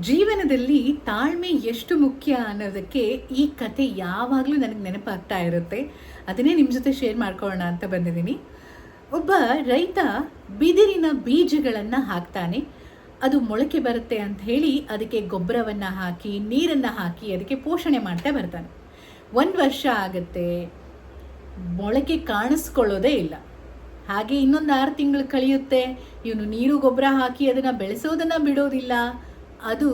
ಜೀವನದಲ್ಲಿ ತಾಳ್ಮೆ ಎಷ್ಟು ಮುಖ್ಯ ಅನ್ನೋದಕ್ಕೆ ಈ ಕತೆ ಯಾವಾಗಲೂ ನನಗೆ ನೆನಪಾಗ್ತಾ ಇರುತ್ತೆ. ಅದನ್ನೇ ನಿಮ್ಮ ಜೊತೆ ಶೇರ್ ಮಾಡ್ಕೊಳ್ಳೋಣ ಅಂತ ಬಂದಿದ್ದೀನಿ. ಒಬ್ಬ ರೈತ ಬಿದಿರಿನ ಬೀಜಗಳನ್ನು ಹಾಕ್ತಾನೆ. ಅದು ಮೊಳಕೆ ಬರುತ್ತೆ ಅಂತ ಹೇಳಿ ಅದಕ್ಕೆ ಗೊಬ್ಬರವನ್ನು ಹಾಕಿ, ನೀರನ್ನು ಹಾಕಿ ಅದಕ್ಕೆ ಪೋಷಣೆ ಮಾಡ್ತಾ ಬರ್ತಾನೆ. ಒಂದು ವರ್ಷ ಆಗುತ್ತೆ. ಮೊಳಕೆ ಕಾಣಿಸ್ಕೊಳ್ಳೋದೇ ಇಲ್ಲ. ಹಾಗೆ ಇನ್ನೊಂದು ಆರು ತಿಂಗಳು ಕಳೆಯುತ್ತೆ. ಇವನು ನೀರು ಗೊಬ್ಬರ ಹಾಕಿ ಅದನ್ನು ಬೆಳೆಸೋದನ್ನು ಬಿಡೋದಿಲ್ಲ. ಅದು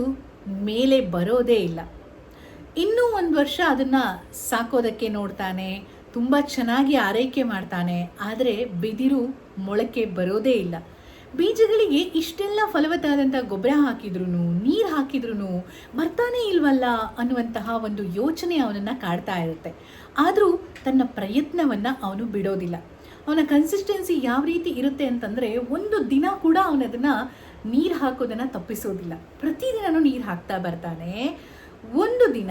ಮೇಲೆ ಬರೋದೇ ಇಲ್ಲ. ಇನ್ನೂ ಒಂದು ವರ್ಷ ಅದನ್ನು ಸಾಕೋದಕ್ಕೆ ನೋಡ್ತಾನೆ, ತುಂಬ ಚೆನ್ನಾಗಿ ಆರೈಕೆ ಮಾಡ್ತಾನೆ, ಆದರೆ ಬಿದಿರು ಮೊಳಕೆ ಬರೋದೇ ಇಲ್ಲ. ಬೀಜಗಳಿಗೆ ಇಷ್ಟೆಲ್ಲ ಫಲವತ್ತಾದಂಥ ಗೊಬ್ಬರ ಹಾಕಿದ್ರು ನೀರು ಹಾಕಿದ್ರು ಬರ್ತಾನೆ ಇಲ್ವಲ್ಲ ಅನ್ನುವಂತಹ ಒಂದು ಯೋಚನೆ ಅವನನ್ನು ಕಾಡ್ತಾ ಇರುತ್ತೆ. ಆದರೂ ತನ್ನ ಪ್ರಯತ್ನವನ್ನು ಅವನು ಬಿಡೋದಿಲ್ಲ. ಅವನ ಕನ್ಸಿಸ್ಟೆನ್ಸಿ ಯಾವ ರೀತಿ ಇರುತ್ತೆ ಅಂತಂದರೆ, ಒಂದು ದಿನ ಕೂಡ ಅವನದನ್ನು ನೀರು ಹಾಕೋದನ್ನು ತಪ್ಪಿಸೋದಿಲ್ಲ. ಪ್ರತಿದಿನನೂ ನೀರು ಹಾಕ್ತಾ ಬರ್ತಾನೆ. ಒಂದು ದಿನ,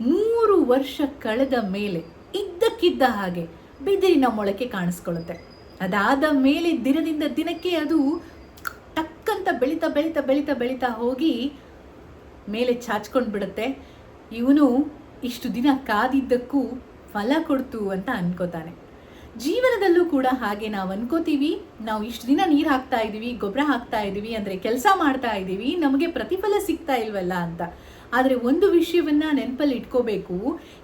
ಮೂರು ವರ್ಷ ಕಳೆದ ಮೇಲೆ ಇದ್ದಕ್ಕಿದ್ದ ಹಾಗೆ ಬಿದಿರಿನ ಮೊಳಕೆ ಕಾಣಿಸ್ಕೊಳ್ಳುತ್ತೆ. ಅದಾದ ಮೇಲೆ ದಿನದಿಂದ ದಿನಕ್ಕೆ ಅದು ಟಕ್ಕಂತ ಬೆಳೀತಾ ಬೆಳೀತಾ ಬೆಳೀತಾ ಬೆಳೀತಾ ಹೋಗಿ ಮೇಲೆ ಚಾಚ್ಕೊಂಡು ಬಿಡುತ್ತೆ. ಇವನು ಇಷ್ಟು ದಿನ ಕಾದಿದ್ದಕ್ಕೂ ಫಲ ಕೊಡ್ತು ಅಂತ ಅನ್ಕೋತಾನೆ. ಜೀವನದಲ್ಲೂ ಕೂಡ ಹಾಗೆ ನಾವು ಅನ್ಕೋತೀವಿ, ನಾವು ಇಷ್ಟು ದಿನ ನೀರು ಹಾಕ್ತಾ ಇದ್ದೀವಿ ಗೊಬ್ಬರ ಹಾಕ್ತಾ ಇದ್ದೀವಿ ಅಂದರೆ ಕೆಲಸ ಮಾಡ್ತಾ ಇದ್ದೀವಿ ನಮಗೆ ಪ್ರತಿಫಲ ಸಿಗ್ತಾ ಇಲ್ವಲ್ಲ ಅಂತ. ಆದರೆ ಒಂದು ವಿಷಯವನ್ನ ನೆನಪಲ್ಲಿ ಇಟ್ಕೋಬೇಕು,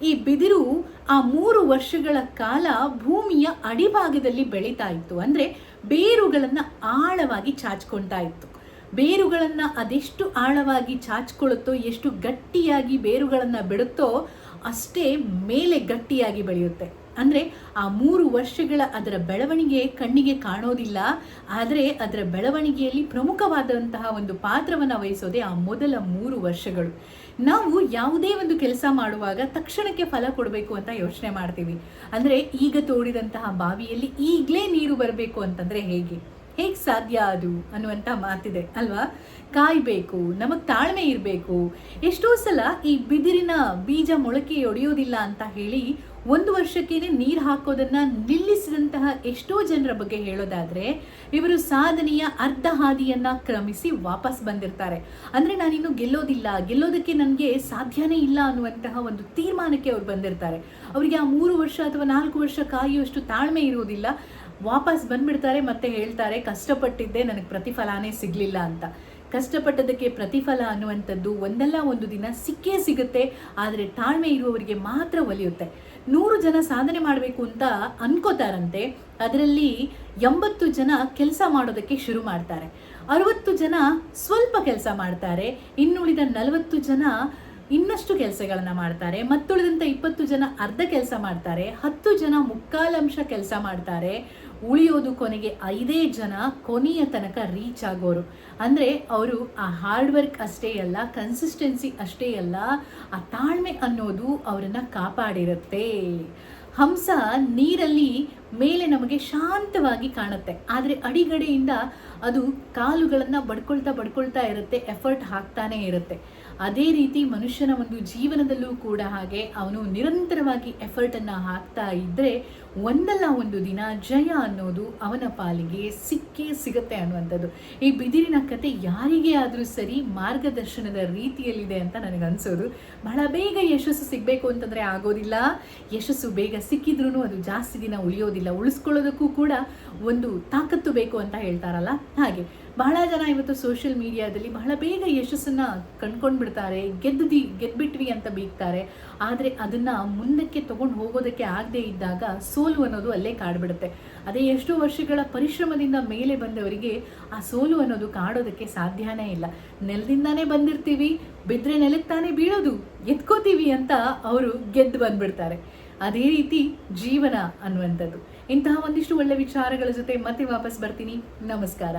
ಈ ಬಿದಿರು ಆ ಮೂರು ವರ್ಷಗಳ ಕಾಲ ಭೂಮಿಯ ಅಡಿಭಾಗದಲ್ಲಿ ಬೆಳೀತಾ ಇತ್ತು. ಅಂದರೆ ಬೇರುಗಳನ್ನು ಆಳವಾಗಿ ಚಾಚ್ಕೊಳ್ತಾ ಇತ್ತು. ಬೇರುಗಳನ್ನು ಅದೆಷ್ಟು ಆಳವಾಗಿ ಚಾಚ್ಕೊಳ್ಳುತ್ತೋ, ಎಷ್ಟು ಗಟ್ಟಿಯಾಗಿ ಬೇರುಗಳನ್ನು ಬಿಡುತ್ತೋ, ಅಷ್ಟೇ ಮೇಲೆ ಗಟ್ಟಿಯಾಗಿ ಬೆಳೆಯುತ್ತೆ. ಅಂದರೆ ಆ ಮೂರು ವರ್ಷಗಳ ಅದರ ಬೆಳವಣಿಗೆ ಕಣ್ಣಿಗೆ ಕಾಣೋದಿಲ್ಲ. ಆದರೆ ಅದರ ಬೆಳವಣಿಗೆಯಲ್ಲಿ ಪ್ರಮುಖವಾದಂತಹ ಒಂದು ಪಾತ್ರವನ್ನು ವಹಿಸೋದೇ ಆ ಮೊದಲ ಮೂರು ವರ್ಷಗಳು. ನಾವು ಯಾವುದೇ ಒಂದು ಕೆಲಸ ಮಾಡುವಾಗ ತಕ್ಷಣಕ್ಕೆ ಫಲ ಕೊಡಬೇಕು ಅಂತ ಯೋಚನೆ ಮಾಡ್ತೀವಿ. ಅಂದರೆ ಈಗ ತೋಡಿದಂತಹ ಬಾವಿಯಲ್ಲಿ ಈಗಲೇ ನೀರು ಬರಬೇಕು ಅಂತಂದರೆ ಹೇಗೆ? ಹೇಗೆ ಸಾಧ್ಯ ಅದು ಅನ್ನುವಂಥ ಮಾತಿದೆ, ಅಲ್ವಾ? ಕಾಯಬೇಕು, ನಮಗೆ ತಾಳ್ಮೆ ಇರಬೇಕು. ಎಷ್ಟೋ ಸಲ ಈ ಬಿದಿರಿನ ಬೀಜ ಮೊಳಕೆ ಒಡೆಯೋದಿಲ್ಲ ಅಂತ ಹೇಳಿ ಒಂದು ವರ್ಷಕ್ಕೇನೆ ನೀರು ಹಾಕೋದನ್ನ ನಿಲ್ಲಿಸಿದಂತಹ ಎಷ್ಟೋ ಜನರ ಬಗ್ಗೆ ಹೇಳೋದಾದ್ರೆ, ಇವರು ಸಾಧನೆಯ ಅರ್ಧ ಹಾದಿಯನ್ನು ಕ್ರಮಿಸಿ ವಾಪಸ್ ಬಂದಿರ್ತಾರೆ. ಅಂದ್ರೆ ನಾನಿನ್ನು ಗೆಲ್ಲೋದಿಲ್ಲ, ಗೆಲ್ಲೋದಕ್ಕೆ ನನಗೆ ಸಾಧ್ಯನೇ ಇಲ್ಲ ಅನ್ನುವಂತಹ ಒಂದು ತೀರ್ಮಾನಕ್ಕೆ ಅವ್ರು ಬಂದಿರ್ತಾರೆ. ಅವರಿಗೆ ಆ ಮೂರು ವರ್ಷ ಅಥವಾ ನಾಲ್ಕು ವರ್ಷ ಕಾಯುವಷ್ಟು ತಾಳ್ಮೆ ಇರುವುದಿಲ್ಲ. ವಾಪಸ್ ಬಂದ್ಬಿಡ್ತಾರೆ, ಮತ್ತೆ ಹೇಳ್ತಾರೆ, ಕಷ್ಟಪಟ್ಟಿದ್ದೆ, ನನಗೆ ಪ್ರತಿಫಲಾನೇ ಸಿಗಲಿಲ್ಲ ಅಂತ. ಕಷ್ಟಪಟ್ಟದಕ್ಕೆ ಪ್ರತಿಫಲ ಅನ್ನುವಂಥದ್ದು ಒಂದಲ್ಲ ಒಂದು ದಿನ ಸಿಕ್ಕೇ ಸಿಗುತ್ತೆ. ಆದರೆ ತಾಳ್ಮೆ ಇರುವವರಿಗೆ ಮಾತ್ರ ಒಲಿಯುತ್ತೆ. ನೂರು ಜನ ಸಾಧನೆ ಮಾಡಬೇಕು ಅಂತ ಅನ್ಕೋತಾರಂತೆ. ಅದರಲ್ಲಿ ಎಂಬತ್ತು ಜನ ಕೆಲಸ ಮಾಡೋದಕ್ಕೆ ಶುರು ಮಾಡ್ತಾರೆ. ಅರವತ್ತು ಜನ ಸ್ವಲ್ಪ ಕೆಲಸ ಮಾಡ್ತಾರೆ. ಇನ್ನುಳಿದ ನಲವತ್ತು ಜನ ಇನ್ನಷ್ಟು ಕೆಲಸಗಳನ್ನು ಮಾಡ್ತಾರೆ. ಮತ್ತುಳಿದಂಥ ಇಪ್ಪತ್ತು ಜನ ಅರ್ಧ ಕೆಲಸ ಮಾಡ್ತಾರೆ. ಹತ್ತು ಜನ ಮುಕ್ಕಾಲಂಶ ಕೆಲಸ ಮಾಡ್ತಾರೆ. ಉಳಿಯೋದು ಕೊನೆಗೆ ಐದೇ ಜನ ಕೊನೆಯ ತನಕ ರೀಚ್ ಆಗೋರು. ಅಂದರೆ ಅವರು ಆ ಹಾರ್ಡ್ ವರ್ಕ್ ಅಷ್ಟೇ ಅಲ್ಲ ಕನ್ಸಿಸ್ಟೆನ್ಸಿ ಅಷ್ಟೇ ಅಲ್ಲ, ಆ ತಾಳ್ಮೆ ಅನ್ನೋದು ಅವರನ್ನು ಕಾಪಾಡಿರುತ್ತೆ. ಹಂಸ ನೀರಲ್ಲಿ ಮೇಲೆ ನಮಗೆ ಶಾಂತವಾಗಿ ಕಾಣುತ್ತೆ. ಆದರೆ ಅಡಿಗಡೆಯಿಂದ ಅದು ಕಾಲುಗಳನ್ನು ಬಡ್ಕೊಳ್ತಾ ಬಡ್ಕೊಳ್ತಾ ಇರುತ್ತೆ ಎಫರ್ಟ್ ಹಾಕ್ತಾನೆ ಇರುತ್ತೆ. ಅದೇ ರೀತಿ ಮನುಷ್ಯನ ಒಂದು ಜೀವನದಲ್ಲೂ ಕೂಡ ಹಾಗೆ ಅವನು ನಿರಂತರವಾಗಿ ಎಫರ್ಟನ್ನು ಹಾಕ್ತಾ ಇದ್ದರೆ ಒಂದಲ್ಲ ಒಂದು ದಿನ ಜಯ ಅನ್ನೋದು ಅವನ ಪಾಲಿಗೆ ಸಿಕ್ಕೇ ಸಿಗುತ್ತೆ ಅನ್ನುವಂಥದ್ದು. ಈ ಬಿದಿರಿನ ಕತೆ ಯಾರಿಗೆ ಆದರೂ ಸರಿ ಮಾರ್ಗದರ್ಶನದ ರೀತಿಯಲ್ಲಿದೆ ಅಂತ ನನಗೆ ಅನಿಸೋದು. ಬಹಳ ಬೇಗ ಯಶಸ್ಸು ಸಿಗಬೇಕು ಅಂತಂದರೆ ಆಗೋದಿಲ್ಲ. ಯಶಸ್ಸು ಬೇಗ ಸಿಕ್ಕಿದ್ರೂ ಅದು ಜಾಸ್ತಿ ದಿನ ಉಳಿಯೋದಿಲ್ಲ. ಉಳಿಸ್ಕೊಳ್ಳೋದಕ್ಕೂ ಕೂಡ ಒಂದು ತಾಕತ್ತು ಬೇಕು ಅಂತ ಹೇಳ್ತಾರಲ್ಲ? ಹಾಗೆ. ಬಹಳ ಜನ ಇವತ್ತು ಸೋಷಿಯಲ್ ಮೀಡಿಯಾದಲ್ಲಿ ಬಹಳ ಬೇಗ ಯಶಸ್ಸನ್ನು ಕಂಡ್ಕೊಂಡು ಬಿಡ್ತಾರೆ ಗೆದ್ದಿ, ಗೆದ್ಬಿಟ್ವಿ ಅಂತ ಬೀಗ್ತಾರೆ. ಆದರೆ ಅದನ್ನು ಮುಂದಕ್ಕೆ ತಗೊಂಡು ಹೋಗೋದಕ್ಕೆ ಆಗದೇ ಇದ್ದಾಗ ಸೋಲು ಅನ್ನೋದು ಅಲ್ಲೇ ಕಾಡ್ಬಿಡುತ್ತೆ. ಅದೇ ಎಷ್ಟೋ ವರ್ಷಗಳ ಪರಿಶ್ರಮದಿಂದ ಮೇಲೆ ಬಂದವರಿಗೆ ಆ ಸೋಲು ಅನ್ನೋದು ಕಾಡೋದಕ್ಕೆ ಸಾಧ್ಯನೇ ಇಲ್ಲ. ನೆಲದಿಂದಾನೇ ಬಂದಿರ್ತೀವಿ ಬಿದ್ದರೆ ನೆಲಕ್ಕೆ ತಾನೇ ಬೀಳೋದು, ಎತ್ಕೋತೀವಿ ಅಂತ ಅವರು ಗೆದ್ದು ಬಂದ್ಬಿಡ್ತಾರೆ. ಅದೇ ರೀತಿ ಜೀವನ ಅನ್ನುವಂಥದ್ದು. ಇಂತಹ ಒಂದಿಷ್ಟು ಒಳ್ಳೆ ವಿಚಾರಗಳ ಜೊತೆ ಮತ್ತೆ ವಾಪಸ್ ಬರ್ತೀನಿ. ನಮಸ್ಕಾರ.